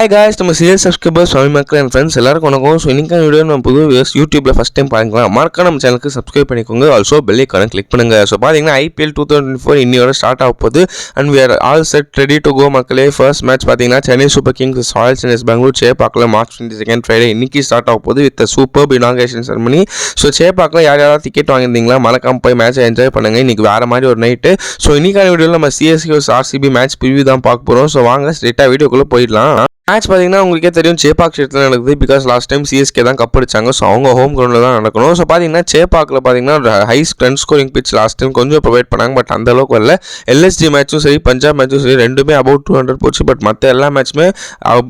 ஹே guys நம்ம serial subscribers சுவாமி மக்கள் என் ஃப்ரெண்ட்ஸ் எல்லாருக்கும் வணக்கம். ஸோ இன்னைக்கான வீடியோ நம்ம புது வியூஸ் யூடியூப்பில் ஃபஸ்ட் டைம் பார்க்கலாம். மறக்க நம்ம சேனலுக்கு சப்ஸ்கிரைப் பண்ணிக்கோங்க. ஆல்சோ பெல் ஐக்கான கிளிக் பண்ணுங்கள் ஸோ பார்த்தீங்கன்னா ஐபிஎல் டூ தௌசண்ட் ஃபோர் இன்னியோட ஸ்டார்ட் ஆக போகுது. And we are all set ready to go மக்களே. ஃபர்ஸ்ட் மேட்ச் பார்த்தீங்கன்னா Chennai Super Kings Royal Challengers Bangalore சேப்பாக்கில் March twenty second Friday இன்னைக்கு ஸ்டார்ட் ஆக போகுது with super inauguration ceremony so சேப்பாக்கில் யார் யாராவது டிக்கெட் வாங்கியிருந்தீங்களா? மறக்காம போய் மேட்சை என்ஜாய் பண்ணுங்க. இன்னைக்கு வேறு மாதிரி ஒரு நைட்டு ஸோ இன்னைக்கான வீடியோவில் நம்ம சிஎஸ்கே ஆர்சிபி மேட்ச் ப்ரிவியூ தான் பார்க்க போகிறோம் ஸோ வாங்க ஸ்ட்ரெயிட்டாக வீடியோக்குள்ளே போயிடலாம். மேட்ச் பார்த்தீங்கன்னா உங்களுக்கே தெரியும் சேப்பாக் ஷேட்டில் நடக்குது. பிகாஸ் லாஸ்ட் டைம் சிஎஸ்கே தான் கப் அடிச்சாங்க. ஸோ அவங்க ஹோம் கிரவுண்டில் தான் நடக்கணும். ஸோ பார்த்தீங்கன்னா சேப்பாக்கில் பார்த்தீங்கன்னா high run scoring pitch last time கொஞ்சம் ப்ரொவைட் பண்ணாங்க. பட் அந்த அளவுக்கு வரல. எல்எஸ்ஜி மேட்ச்சும் சரி பஞ்சாப் மேட்சும் சரி ரெண்டுமே அபவுட் டூ ஹண்ட்ரட் போச்சு. பட் மற்ற எல்லா மேட்ச்சுமே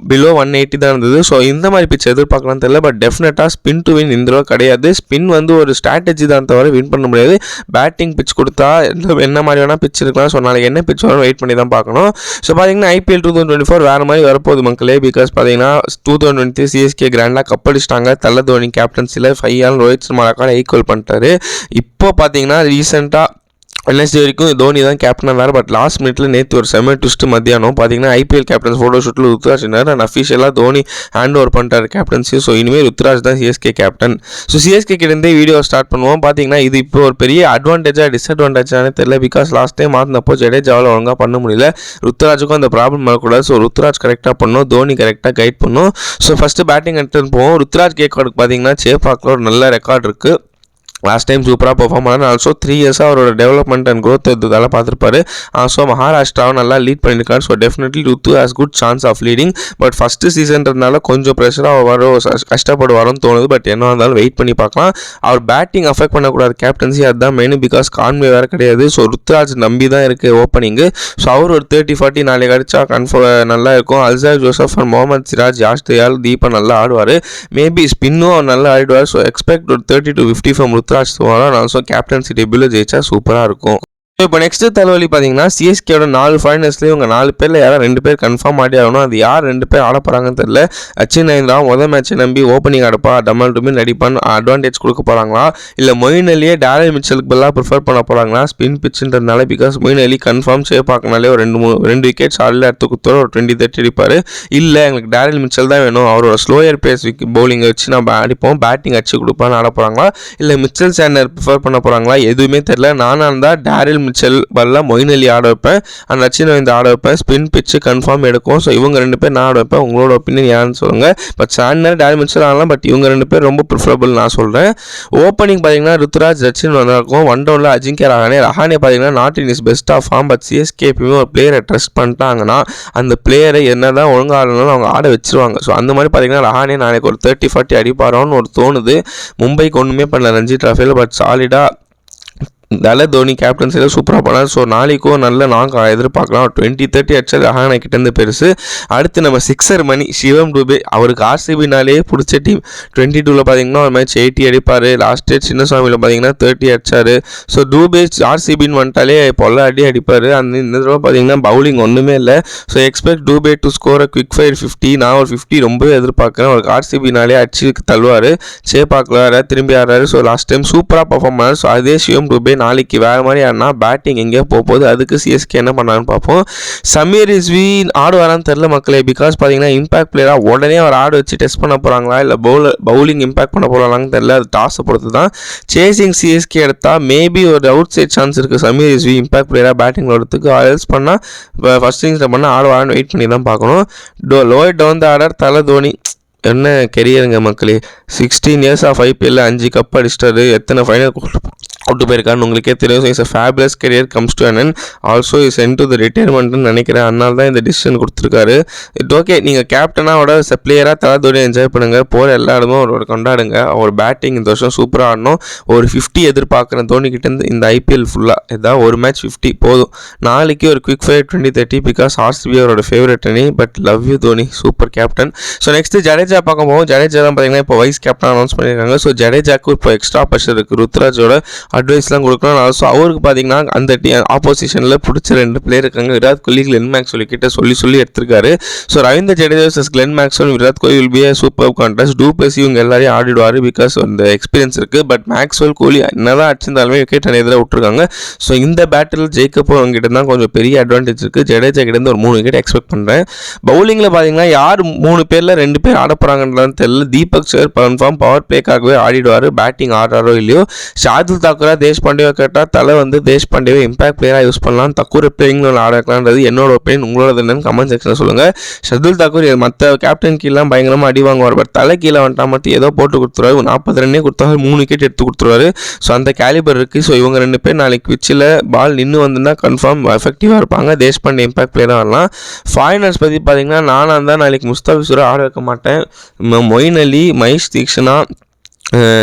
பிலோ ஒன் எயிட்டி தான் இருந்தது. ஸோ இந்த மாதிரி பிச் எதிர்பார்க்கலாம் தெரியல. பட் டெஃபினட்டாக ஸ்பின் டு வின் இந்த அளவுக்கு கிடையாது. ஸ்பின் வந்து ஒரு ஸ்ட்ராட்டஜி தான் தவிர வின் பண்ண முடியாது. பேட்டிங் பிச் கொடுத்தா என்ன- என்ன மாதிரி வேணால் பிச் இருக்கலாம். ஸோ நாளைக்கு என்ன பிச் வரும் வெயிட் பண்ணி தான் பார்க்கணும். ஸோ பார்த்தீங்கன்னா IPL two thousand twenty four வேறு மாதிரி வரப்போகுது மக்கள். பிகாஸ் பார்த்தீங்கன்னா டூ தௌசண்ட் டுவெண்ட்டி சிஎஸ்கே கிராண்டாக கப் அடிச்சிட்டாங்க. தள்ள தோனி கேப்டன்சியில் ஃபைவ் ஆன் ரோஹித் சர்மா ரெக்கார்டை ஈக்குவல் பண்ணிட்டாரு. இப்போ பார்த்தீங்கன்னா ரீசெண்டாக வெனஸ்டே வரைக்கும் தோனி தான் கேப்டனாக வேறு பட் லாஸ்ட் மினிட்ல நேற்று ஒரு செம ட்விஸ்ட் மத்தியானம். பார்த்தீங்கன்னா ஐபிஎல் கேப்டன்ஸ் ஃபோட்டோ ஷூட்டில் ருத்ராஜ் இருந்தார். அண்ட் அஃபிஷியலாக தோனி ஹேண்ட் ஓவர் பண்ணிட்டார் கேப்டன்சி ஸோ இனிமேல் ருத்ராஜ் தான் சிஎஸ்கே கேப்டன் ஸோ சிஎஸ்கே கிட்டே வீடியோ ஸ்டார்ட் பண்ணுவோம். பார்த்தீங்கன்னா இது இப்போ ஒரு பெரிய அட்வான்டேஜாக டிஸ்அட்வான்டேஜானே தெரியல. பிகாஸ் லாஸ்ட் டைம் மாற்றினப்போ ஜடேஜாவில் ஒழுங்காக பண்ண முடியல. ருத்ராஜுக்கும் அந்த ப்ராப்ளம் வரக்கூடாது. ஸோ ருத்ராஜ் கரெக்டாக பண்ணும். தோனி கரெக்டாக கைட் பண்ணும். ஸோ ஃபஸ்ட்டு பேட்டிங் எடுத்துன்னு போவோம். ருத்ராஜ் கேக்கோடுக்கு பார்த்தீங்கன்னா சேஃபாக்கில் ஒரு நல்ல ரெக்கார்ட் இருக்குது லாஸ்ட் டைம் சூப்பராக பெர்ஃபார்ம் பண்ணார். ஆல்சோ த்ரீ இயர்ஸாக அவரோட டெவலப்மெண்ட் அண்ட் க்ரோத் இதெல்லாம் பார்த்துருப்பாரு. ஸோ ah, மகாராஷ்டிராவும் நல்லா லீட் பண்ணியிருக்காரு so definitely Ruthu has good chance of leading but first சீசன்றதுனால கொஞ்சம் ப்ரெஷராக வரும் ச- கஷ்டப்படுவாருன்னு தோணுது. பட் என்ன இருந்தாலும் வெயிட் பண்ணி பார்க்கலாம். அவர் பேட்டிங் அஃபெக்ட் பண்ணக்கூடாது. கேப்டன்சி அதுதான் மெயின் பிகாஸ் கான்வே வேறு கிடையாது. ஸோ ருத்ராஜ் நம்பி தான் இருக்குது ஓப்பனிங்கு ஸோ அவர் ஒரு தேர்ட்டி ஃபார்ட்டி நாளைக்கு அடிச்சா கன்ஃபர் நல்லா இருக்கும். Alzarri Joseph and Mohammed Siraj Yash Dayal Deepa நல்லா ஆடுவார். மேபி ஸ்பின்னும் அவர் நல்லா ஆடிடுவார். ஸோ எக்ஸ்பெக்ட் ஒரு thirty to fifty from Ruturaj தோணும் ஆல்சோ கேப்டன்சி டெபியூவில் ஜெயிச்சா சூப்பராக இருக்கும். இப்போ நெக்ஸ்ட்டு தலைவலி பார்த்தீங்கன்னா சிஎஸ்கேயோட நாலு ஃபாரினர்ஸ்லேயும் இவங்க நாலு பேரில் யாரும் ரெண்டு பேர் கன்ஃபார்ம் ஆடி ஆகணும். அது யார் ரெண்டு பேர் ஆட போகிறாங்கன்னு தெரியல. அச்சின் ஐந்தா முதல் மேட்ச்சை நம்பி ஓப்பனிங் ஆடப்பா டமல் டுமின் அடிப்பான் அட்வான்டேஜ் கொடுக்க போகிறாங்களா இல்லை மொயின் அலியே டேரல் மிச்சலுக்கு பதிலாக ப்ரிஃபர் பண்ண போகிறாங்களா ஸ்பின் பிச்சுன்றதுனால பிகாஸ் மொயின் அலி கன்ஃபார்ம் சேப்பாக்கினாலே ஒரு ரெண்டு மூணு ரெண்டு விக்கெட்ஸ் ஆடல எடுத்து கொடுத்தோம் ஒரு டுவெண்ட்டி தேர்ட்டி அடிப்பார். இல்லை எங்களுக்கு டேரல் மிச்சல் தான் வேணும். அவரோட ஸ்லோயர் பேஸ் பவுலிங் வச்சு நம்ம அடிப்போம். பேட்டிங் அடிச்சு கொடுப்பான்னு ஆட போகிறாங்களா இல்லை மிச்சல் சேனர் ப்ரிஃபர் பண்ண போகிறாங்களா எதுவுமே தெரியல. நானாக இருந்தால் டேரல் மிச்சல் பதிலாக மொயின் அலி ஆட வைப்பேன். அண்ட் ரச்சின் இந்த ஆட வைப்பேன். ஸ்பின் பிச்சு கன்ஃபார்ம் எடுக்கும். ஸோ இவங்க ரெண்டு பேர் நான் ஆட வைப்பேன். உங்களோட ஒப்பீனியன் யாருன்னு சொல்லுங்கள் பட் சாண்டினர் டேரி மிச்சல் ஆடலாம். பட் இவங்க ரெண்டு பேர் ரொம்ப ப்ரிஃபரபிள் நான் சொல்கிறேன் ஓப்பனிங் பார்த்தீங்கன்னா ருத்ராஜ் ரச்சின் வந்திருக்கும். ஒன் டவுனில் அஜிங்கிய ரஹானே. ரஹானே பார்த்தீங்கன்னா not in his best of form but CSK எப்பயுமே ஒரு பிளேயரை ட்ரஸ்ட் பண்ணிட்டாங்கன்னா அந்த பிளேயரை என்ன தான் ஒழுங்காக ஆடணும்னு அவங்க ஆட வச்சிருவாங்க. ஸோ அந்த மாதிரி பார்த்தீங்கன்னா ரஹானே நாளைக்கு ஒரு தேர்ட்டி ஃபார்ட்டி அடிப்பாரோன்னு ஒரு தோணுது. மும்பைக்கு ஒன்றுமே பண்ணல ரஞ்சி ட்ராஃபியில் பட் சாலிடாக தல தோனி கேப்டன்சியில் சூப்பராக பண்ணார் ஸோ நாளைக்கும் நல்ல நாங்கள் எதிர்பார்க்கலாம். டுவெண்ட்டி தேர்ட்டி அடிச்சது ரஹானா கிட்டேருந்து பெருசு. அடுத்து நம்ம சிக்ஸர் மணி சிவம் டூபே அவருக்கு ஆர்சிபினாலே பிடிச்ச டீம் டுவெண்ட்டி டூவில் பார்த்தீங்கன்னா ஒரு மேட்ச் எயிட்டி அடிப்பார். லாஸ்ட் இயர் சின்னசாமியில் பார்த்தீங்கன்னா தேர்ட்டி அடிச்சார். ஸோ டூபே ஆர்சிபின்னு வந்துட்டாலே பொல்ல அடி அடிப்பார். அந்த இந்த தடவை பார்த்தீங்கன்னா பவுலிங் ஒன்றுமே இல்லை. So expect Dube to score quick fire fifty நான் ஒரு ஃபிஃப்டி ரொம்பவே எதிர்பார்க்குறேன். அவருக்கு ஆர்சிபினாலே அடிச்சு தள்ளுவார். சே பார்க்கலாரு திரும்பி ஆடுறாரு. ஸோ லாஸ்ட் டைம் சூப்பராக பர்ஃபார்ம் பண்ணார். ஸோ அதே சிவம் டூபே நாளைக்கு வேறு மாதிரி ஆடினா பேட்டிங் எங்கேயோ போக போகுது அதுக்கு சிஎஸ்கே என்ன பண்ணான்னு பார்ப்போம். சமீர் ரிஸ்வி ஆடுவாரான்னு தெரில மக்களே பிகாஸ் பார்த்தீங்கன்னா இம்பாக்ட் பிளேயராக உடனே அவர் ஆடு வச்சு டெஸ்ட் பண்ண போகிறாங்களா இல்லை பவுலர் பவுலிங் இம்பாக்ட் பண்ண போகிறாங்கன்னு தெரில அது டாஸை பொறுத்து தான் சேசிங் சிஎஸ்கே எடுத்தால் மேபி ஒரு அவுட் சைட் சான்ஸ் இருக்குது சமீர் ரிஸ்வி இம்பாக்ட் பிளேயராக பேட்டிங் வரதுக்கு எல்ஸ் பண்ணால் இப்போ ஃபஸ்ட் இன்னிங்ஸில் பண்ணால் ஆடுவாரான்னு வெயிட் பண்ணி தான் பார்க்கணும். To lower down the order Thala Dhoni. என்ன கெரியருங்க மக்களே. சிக்ஸ்டீன் இயர்ஸ் ஆஃப் ஐபிஎல்ல அஞ்சு கப் அடிச்சிட்டாரு. எத்தனை ஃபைனல் கொண்டு போயிருக்காருன்னு உங்களுக்கே தெரியும். So is a fabulous career comes to an also is sent to the ரிட்டையர்மெண்ட்னு நினைக்கிறேன். அதனால தான் இந்த டிசிஷன் கொடுத்துருக்காரு. இட் ஓகே நீங்கள் கேப்டனாக பிளேயராக தலை தோனி என்ஜாய் பண்ணுங்கள் போகிற எல்லா இடமும் அவரோட கொண்டாடுங்க. அவர் பேட்டிங் இந்த வருஷம் சூப்பராக ஆடணும். ஒரு ஃபிஃப்டி எதிர்பார்க்குறேன் தோனிக்கிட்டேருந்து இந்த ஐபிஎல் ஃபுல்லாக ஏதாவது ஒரு மேட்ச் ஃபிஃப்டி போதும். நாளைக்கு ஒரு quick fire twenty thirty because RCB அவரோட ஃபேவரட் அணி. But love you Dhoni. Super captain so next Jadeja பார்க்க போவோம் ஜடேஜா தான் பார்த்தீங்கன்னா இப்போ வைஸ் கேப்டன் அனௌன்ஸ் பண்ணியிருக்காங்க ஸோ ஜடேஜாக்கு இப்போ எக்ஸ்ட்ரா ப்ரெஷர் இருக்குது ருத்ராஜோட அட்வைஸ்லாம் கொடுக்கலாம் ஸோ அவருக்கு பார்த்தீங்கன்னா அந்த டீ ஆப்போசிஷனில் பிடிச்ச ரெண்டு பிளேயர் இருக்காங்க. விராட் கோலி கிளென் மேக்ஸ்வெல் கிட்ட சொல்லி சொல்லி எடுத்திருக்காரு. So Ravindra Jadeja versus Glenn Maxwell Virat Kohli will be a super contest too plus இவங்க எல்லாரையும் ஆடிடுவார் பிகாஸ் அந்த எக்ஸ்பீரியன்ஸ் இருக்குது பட் மேக்ஸ்வெல் கோலி என்னதான் அடிச்சிருந்தாலுமே விக்கெட் எதிராக விட்டுருக்காங்க. ஸோ இந்த பேட்டில் ஜெயிக்கப்போ அவங்ககிட்ட தான் கொஞ்சம் பெரிய அட்வான்டேஜ் இருக்குது ஜடேஜா கிட்டேருந்து ஒரு மூணு விக்கெட் எக்ஸ்பெக்ட் பண்ணுறேன் பவுலிங்கில் பார்த்தீங்கன்னா யார் மூணு பேரில் ரெண்டு பேர் ஆட போகிறாங்கன்னு தெரியல. தீபக் சேர் கன்ஃபார்ம் பவர் பிளேக்காகவே ஆடிடுவார். பேட்டிங் ஆடுறாரோ இல்லையோ? ஷாதுல் தாக்கூரா தேஷ் தேஷ்பாண்டேவை கேட்டால் தலை வந்து தேஷ்பாண்டேவை இம்பாக்ட் பிளேயராக யூஸ் பண்ணலாம். தக்கூர் பிளேயிங் ஆடக்கலான்றது என்னோட ஒப்பீனியன் உங்களோட என்னன்னு கமெண்ட் செக்ஷனில் சொல்லுங்கள் ஷர்துல் தாக்கூர் மற்ற கேப்டன் கீழெலாம் பயங்கரமாக அடி வாங்குவார். பட் தலை கீழே வந்துட்டா மட்டும் ஏதோ போட்டு கொடுத்துருவாரு. நாற்பது ரன்னே கொடுத்தாரு மூணு விக்கெட் எடுத்து கொடுத்துருவாரு. ஸோ அந்த கேலிபர் இருக்குது ஸோ இவங்க ரெண்டு பேர் நாளைக்கு பிச்சில் பால் நின்று வந்துன்னா கன்ஃபார்ம் எஃபெக்டிவாக இருப்பாங்க. தேஷ்பாண்டே இம்பாக்ட் பிளேயராக வரலாம். ஃபாரினர்ஸ் பற்றி பார்த்தீங்கன்னா நானாக இருந்தால் நாளைக்கு முஸ்தாபிசுரை ஆட வைக்க மாட்டேன். மொயின் அலி மகேஷ் தீக்ஷனா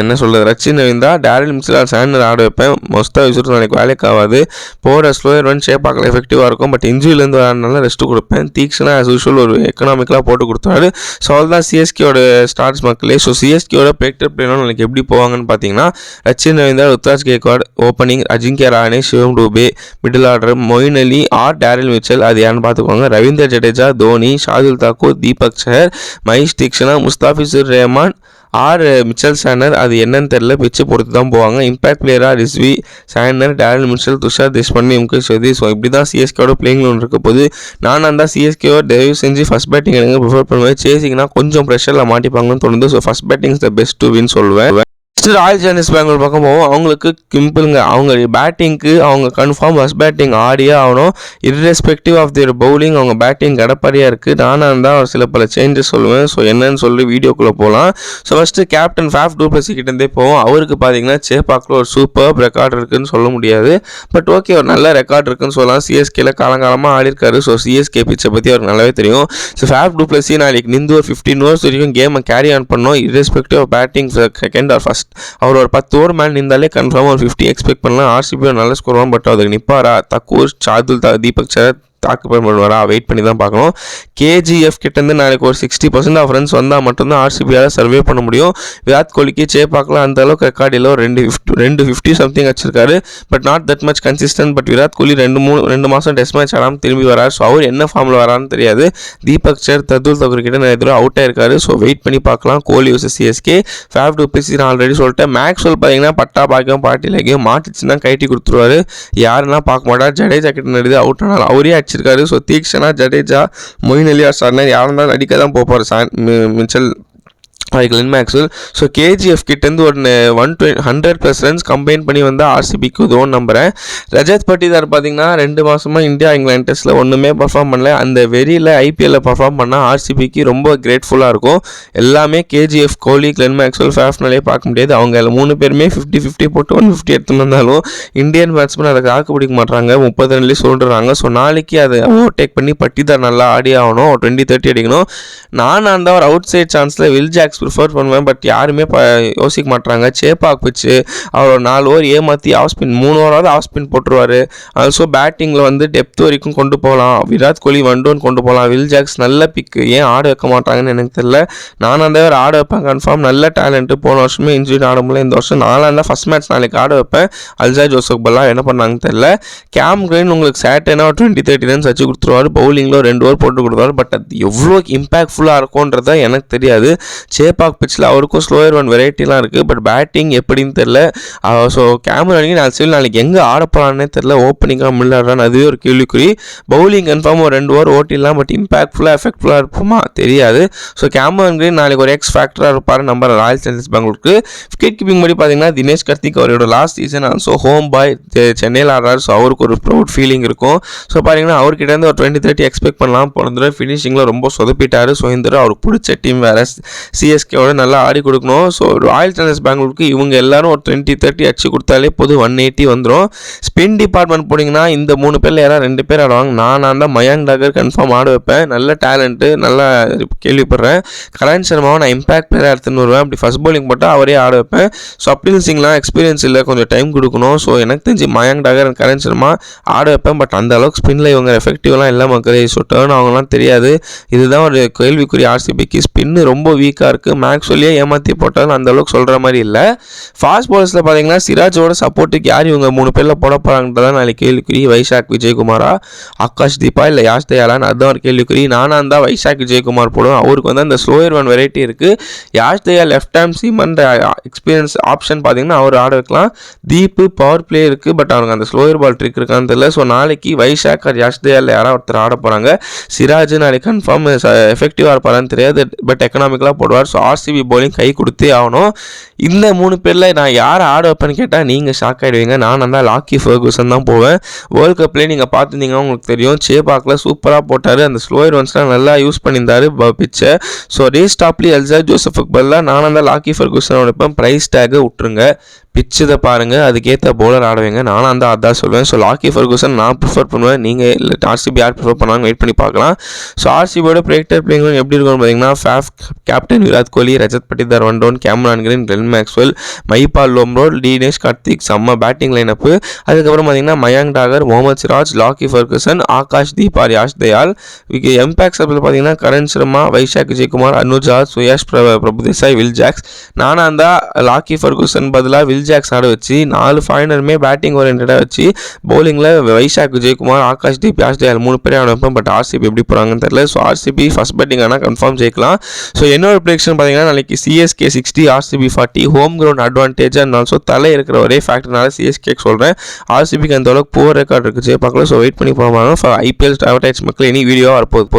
என்ன சொல்கிறது Rachin Ravindra Daryl Mitchell Santner ஆட வைப்பேன். மொஸ்தா விசுறு நாளைக்கு வேலைக்கு ஆகாது. போகிற ஸ்லோயர் ரன் ஷேப் பார்க்கல எஃபெக்டிவாக இருக்கும். பட் இன்ஜுரியிலேருந்து வரனால ரெஸ்ட்டு கொடுப்பேன். தீக்ஷனா ஆஸ் யூஷுவல் ஒரு எக்கனாமிக்கலாக போட்டு கொடுத்தாரு ஸோ அவள் தான் சிஎஸ்கேயோட ஸ்டார்ஸ் மக்களே. ஸோ சிஎஸ்கேயோட பேக்டர் பிளேலாம் நாளைக்கு எப்படி போவாங்கன்னு பார்த்தீங்கன்னா Rachin Ravindra Ruturaj Gaikwad opening Ajinkya Rahane Shivam Dube middle order Moeen Ali or Daryl Mitchell அது யாருன்னு பார்த்துக்கோங்க. Ravindra Jadeja Dhoni Shardul Thakur Deepak Chahar Maheesh Theekshana Mustafizur Rahman or Mitchell Santner அது என்னன்னு தெரில பிச்சு பொறுத்து தான் போவாங்க impact பிளேயராக Rizvi Santner Daryl Mitchell Tushar Deshpande Mukesh Choudhary so இப்படி தான் சிஎஸ்கேவோட பிளேயிங் ஒன்று இருக்க போது நான் அந்த சிஎஸ்கேவோ தயவு செஞ்சு ஃபஸ்ட் பேட்டிங் எனக்கு ப்ரிஃபர் பண்ணுவேன். சேசிங்கன்னா கொஞ்சம் ப்ரெஷரில் மாட்டிப்பாங்கன்னு தோணுது. So first batting the best to win சொல்லுவேன். நெக்ஸ்ட் ராயல் சேலஞ்சர்ஸ் பெங்களூர் பக்கம் போவோம். அவங்களுக்கு கிம்பிளுங்க அவங்க பேட்டிங்க்கு அவங்க கன்ஃபார்ம் ஃபஸ்ட் பேட்டிங் ஆடியே ஆகணும். இர்ரெஸ்பெக்டிவ் ஆஃப் தியர் பவுலிங் அவங்க பேட்டிங் கடப்படியாக இருக்குது நானாக இருந்தால் ஒரு சில பல சேஞ்சஸ் சொல்லுவேன். ஸோ என்னன்னு சொல்லி வீடியோக்குள்ளே போகலாம் so first captain Faf du Plessis கிட்டேருந்தே போவோம். அவருக்கு பார்த்தீங்கன்னா சேப்பாக்கில் ஒரு சூப்பர் ரெக்கார்ட் இருக்குன்னு சொல்ல முடியாது. பட் ஓகே ஒரு நல்ல ரெக்கார்ட் இருக்குன்னு சொல்லலாம். சிஎஸ்கேல காலங்காலமாக ஆடிருக்காரு ஸோ சிஎஸ்கே பிச்சை பற்றி அவருக்கு நல்லாவே தெரியும். ஸோ ஃபேஃப் டூப்ளசி நாளைக்கு நின்று ஒரு ஃபிஃப்டீன் ஓவர்ஸ் வரைக்கும் கேமை கேரி ஆன் பண்ணோம் irrespective batting second or first அவர் ஒரு பத்து ஓவர் மேலே நின்றாலே கன்ஃபார்ம் ஒரு ஃபிஃப்டி எக்ஸ்பெக்ட் பண்ணலாம். ஆர்சிபி நல்ல ஸ்கோர் வரும் பட் அதுக்கு நிப்பாரா? தக்கூர் சாதுல் தா தீபக் சரத் தாக்கு பண்ணுவாரா வெயிட் பண்ணி தான் பார்க்கணும். கேஜிஎஃப் கிட்டேருந்து நாளைக்கு ஒரு சிக்ஸ்டி பர்சன்ட் ஆஃப் ரன்ஸ் வந்தால் மட்டும்தான் ஆர்சிபியால் சர்வே பண்ண முடியும். விராட் கோலிக்கு சேப்பாக்கலாம் அந்த அளவுக்கு ரெக்கார்ட் இல்லை. ஒரு ரெண்டு ஃபிஃப்டி ரெண்டு ஃபிஃப்டி சம்திங் வச்சிருக்காரு. But not that much consistent but Virat Kohli ரெண்டு மூணு ரெண்டு மாதம் டெஸ்ட் மேட்ச் ஆடாமல் திரும்பி வரார். ஸோ அவர் என்ன ஃபார்மில் வரான்னு தெரியாது. தீபக் சர் ததுல் தகுர் கிட்ட நிறைய தூரம் அவுட் ஆயிருக்காரு. ஸோ வெயிட் பண்ணி பார்க்கலாம். Kohli versus CSK Faf du Plessis நான் ஆல்ரெடி சொல்லிட்டேன். மேக்ஸ்வெல் பார்த்தீங்கன்னா பட்டா பாக்கியம் பாட்டி லகியம் மாட்டுச்சுன்னா கைட்டி கொடுத்துருவாரு. யாருன்னா பார்க்க மாட்டார். ஜடேஜா கிட்ட நடிது அவுட் ஆனாலும் அவரே அடிச்சு அடிச்சிருக்காரு so Theekshana Jadeja Moeen Ali or Santner யாரும் இருந்தாலும் அடிக்க தான் போப்பார் San Mitchell Glenn Maxwell so KGF கிட்டேருந்து ஒரு one டுவெ hundred plus runs combine பண்ணி வந்தால் ஆர்சிபிக்கு உதவும் நம்புகிறேன் ரஜத் பட்டிதார் பார்த்தீங்கன்னா ரெண்டு மாதமாக இந்தியா இங்கிலாந்து டெஸ்ட்டில் ஒன்றுமே பர்ஃபார்ம் பண்ணல. அந்த வெறியில் ஐபிஎல்ல பர்ஃபார்ம் பண்ணால் ஆர்சிபிக்கு ரொம்ப கிரேட்ஃபுல்லாக இருக்கும். எல்லாமே கேஜிஎஃப் கோலி கிளென் மேக்ஸ்வெல் ஃபேஃப்னாலே பார்க்க முடியாது. அவங்க அதில் மூணு பேருமே ஃபிஃப்டி ஃபிஃப்டி போட்டு ஒன் ஃபிஃப்டி எடுத்துன்னு வந்தாலும் இந்தியன் பேட்ஸ்மேன் அதை காக்க பிடிக்க மாட்டாங்க முப்பது ரன்லேயே சொல்லிடுறாங்க ஸோ நாளைக்கு அதை ஓவர்டேக் பண்ணி பட்டிதார் நல்லா ஆடி ஆகணும். டுவெண்ட்டி தேர்ட்டி அடிக்கணும். நான் அந்த ஒரு அவுட் சைட் சான்ஸில் வில் ஜாக்ஸ் ப்ரிஃபர் பண்ணுவேன் பட் யாருமே ப யோசிக்க மாட்டாங்க சேப்பாக் பிச்சு. அவர் நாலு ஓவர் ஏமாற்றி ஆஃப் ஸ்பின் மூணு ஓவராவது ஆஃப் ஸ்பின் போட்டுருவார். ஆல்சோ பேட்டிங்கில் வந்து டெப்த் வரைக்கும் கொண்டு போகலாம். விராட் கோலி வண்டோன் கொண்டு போகலாம். வில் ஜாக்ஸ் நல்ல பிக்கு ஏன் ஆட வைக்க மாட்டாங்கன்னு எனக்கு தெரியல. நான் அந்த ஒரு ஆட வைப்பேன் கன்ஃபார்ம் நல்ல டேலண்ட்டு போன வருஷமே இன்ஜுரி ஆட முடியல. இந்த வருஷம் நாளாக இருந்தால் ஃபஸ்ட் மேட்ச் நாளைக்கு ஆட வைப்பேன். அல்ஜா ஜோசப் பல்லா என்ன பண்ணாங்கன்னு தெரியல. கேம் கிரீன் உங்களுக்கு சேட்டேனா டுவெண்ட்டி தேர்ட்டி ரன்ஸ் வச்சு கொடுத்துருவாரு. பவுலிங்கில் ரெண்டு ஓவர் போட்டு கொடுத்தாரு பட் அது எவ்வளோ இம்பாக்ட்ஃபுல்லாக இருக்கும்ன்றத எனக்கு தெரியாது. சேப்பாக் பிச்சில் அவருக்கும் ஸ்லோயர் ஒன் வெரைட்டிலாம் இருக்குது பட் பேட்டிங் எப்படின்னு தெரில ஸோ uh, கேமரா அன்றைக்கி நான் சொல்லி நாளைக்கு எங்கே ஆட போகிறான்னே தெரில ஓப்பனிங்காக மில்லாடுறான்னு அதுவே ஒரு கேள்விக்குறி. பவுலிங் கன்ஃபார்ம் ஒரு ரெண்டு ஓவர் ஓட்டிடலாம் பட் இம்பாக்ட்ஃபுல்லாக எஃபெக்ட்ஃபுல்லாக இருப்போமா? தெரியாது. ஸோ கேமரன் கிரீன் நாளைக்கு ஒரு எக்ஸ் ஃபேக்டராக இருப்பார் நம்பர் ராயல் சேலஞ்சர்ஸ் பெங்களூருக்கு. விக்கெட் கீப்பிங் படி பார்த்தீங்கன்னா தினேஷ் கார்த்திக் அவரோட last season also home boy சென்னையில் ஆடுறாரு. ஸோ அவருக்கு ஒரு ப்ரௌட் ஃபீலிங் இருக்கும். ஸோ பார்த்தீங்கன்னா அவர்கிட்ட இருந்து ஒரு டுவெண்ட்டி தேர்ட்டி எக்ஸ்பெக்ட் பண்ணலாம். போன தடவை ஃபினிஷிங்கில் ரொம்ப சொதப்பிட்டார். ஸோ இந்த தடவை அவருக்கு பிடிச்ச டீம் வேறு. சிஎஸ்கேவோட நல்லா ஆடி கொடுக்கணும். ஸோ ராயல் சேலஞ்சர்ஸ் பெங்களூருக்கு இவங்க எல்லாரும் ஒரு டுவெண்ட்டி தேர்ட்டி அடிச்சு கொடுத்தாலே போது ஒன் எயிட்டி வந்துடும் ஸ்பின் டிபார்ட்மெண்ட் போனீங்கன்னா இந்த மூணு பேரில் யாராவது ரெண்டு பேர் ஆடுவாங்க. நான் தான் மயாங் டாகர் கன்ஃபார்ம் ஆட வைப்பேன். நல்ல டேலண்ட்டு நல்லா கேள்விப்படுறேன். கரண் சர்மாவை நான் இம்பாக்ட் பிளேயராக எடுத்துன்னு வருவேன். அப்படி ஃபஸ்ட் bowling போட்டால் அவரே ஆட வைப்பேன். ஸோ அப்டில் சிங்லாம் எக்ஸ்பீரியன்ஸ் இல்லை கொஞ்சம் டைம் கொடுக்கணும். ஸோ எனக்கு தெரிஞ்சு மயாங்க் டாகர் அண்ட் கரண் சர்மா ஆட வைப்பேன். பட் அந்த அளவுக்கு ஸ்பின்னில் இவங்க எஃபெக்டிவ்லாம் இல்லை மக்களே. ஸோ டேர்ன் அவங்கலாம் தெரியாது. இதுதான் ஒரு கேள்விக்குரிய ஆர்சிபிக்கு ஸ்பின்னு ரொம்ப வீக்காக இருக்குது மேக்ஸ் சொல்லியே ஏமாற்றி போட்டாலும் அந்த அளவுக்கு சொல்கிற மாதிரி இல்லை. ஃபாஸ்ட் பாலர்ஸில் பார்த்தீங்கன்னா சிராஜோட சப்போர்ட்டுக்கு யார் இவங்க மூணு பேரில் போட போகிறாங்கன்றதா நாளைக்கு கேள்விக்குறி. வைஷாக் விஜயகுமாரா ஆகாஷ் தீபா இல்லை யாஷ் தயாலான்னு அதுதான் ஒரு கேள்விக்குறி. நானாக இருந்தால் வைஷாக் விஜயகுமார் போடுவேன். அவருக்கு வந்து அந்த ஸ்லோயர் ஒன் வெரைட்டி இருக்குது யாஷ் தயா லெஃப்ட் ஹேம் சீமன்ற எக்ஸ்பீரியன்ஸ் ஆப்ஷன் பார்த்தீங்கன்னா அவர் ஆட வைக்கலாம் தீப்பு பவர் பிளே இருக்குது பட் அவனுக்கு அந்த ஸ்லோயர் பால் ட்ரிக் இருக்கான்னு தெரியல. ஸோ நாளைக்கு வைஷாக் ஆர் யாஷ் தயால் யாராவது ஒருத்தர் ஆட போகிறாங்க சிராஜ் நாளைக்கு கன்ஃபார்ம் எஃபெக்டிவாக uh, இருப்பாரான்னு தெரியாது பட் எக்கனாமிக்கலாக போடுவார். ஸோ ஆர்சிபி பவுலிங் கை கொடுத்தே ஆகணும். இந்த மூணு பேரில் நான் யாரை ஆட வைப்பேன்னு கேட்டால் நீங்கள் ஷாக் ஆகிடுவீங்க நான் தான் லாக்கி ஃபர்கூசன் தான் போவேன். வேர்ல்ட் கப்லேயே நீங்கள் பார்த்துருந்தீங்கன்னா உங்களுக்கு தெரியும். சேபாக்கில் சூப்பராக போட்டார். அந்த ஸ்லோயர் ஒன்ஸ்லாம் நல்லா யூஸ் பண்ணியிருந்தாரு பிச்சை ஸோ ரீஸ்டாப்லி எல்சா ஜோசஃபுக்கு பதிலாக நான் தான் லாக்கி ஃபர்கூசன் வைப்பேன். ப்ரைஸ் டேக்கை விட்டுருங்க. பிச்சதை பாருங்கள் அதுக்கேற்ற bowler ஆடுவீங்க நானும் அந்த அதான் சொல்லுவேன் ஸோ லாக்கி ஃபர்கூசன் நான் ப்ரிஃபர் பண்ணுவேன். நீங்கள் இல்லை ஆர்சிபி யார் ப்ரிஃபர் பண்ணாங்க வெயிட் பண்ணி பார்க்கலாம். ஸோ ஆர்சிபியோட ப்ரேக்டர் பிளேயிங் எப்படி இருக்கும்னு பார்த்தீங்கன்னா Faf captain Virat Kohli Rajat Patidar one down Cameron Green Glenn Maxwell Mahipal Lomror Dinesh Karthik செம்ம பேட்டிங் லைனப்பு அதுக்கப்புறம் பார்த்தீங்கன்னா Mayank Dagar Mohammed Siraj Lockie Ferguson Akash Deep or Yash Dayal Vicky impacts அப்பில் பார்த்தீங்கன்னா கரண் சர்மா வைஷாக் விஜயகுமார் அனுஜா சுயாஷ் பிர Prabhudesai will Jacks நானாக இருந்தால் Lockie Ferguson பதிலாக வில் ஜாக்ஸ் ஆட வச்சு நாலு ஃபாரினருமே பேட்டிங் ஓரியன்டாக வச்சு பவுலிங்கில் வைஷாக் விஜயகுமார் ஆகாஷ் தீப் யாஷ் தயால் மூணு பேரே ஆட வைப்போம் பட் ஆர்சிபி எப்படி போகிறாங்கன்னு தெரியல. ஸோ ஆர்சிபி ஃபஸ்ட் பேட்டிங் ஆனால் கன்ஃபார்ம் ஜெயிக்கலாம். ஸோ என்னோட ப்ரிடிக்ஷன் பார்த்தீங்கன்னா நாளைக்கு CSK sixty RCB forty home ground advantage and also Thala இருக்கிற ஒரே ஃபேக்டர்னால சிஎஸ்கே சொல்கிறேன் ஆர்சிபிக்கு அந்த அளவுக்கு போர் ரெக்கார்ட் இருக்குது பார்க்கலாம் ஸோ வெயிட் பண்ணி போகலாம். ஃபார் ஐபிஎல் அட்வர்டைஸ் மக்கள் இனி வீடியோ வரப்போகுது.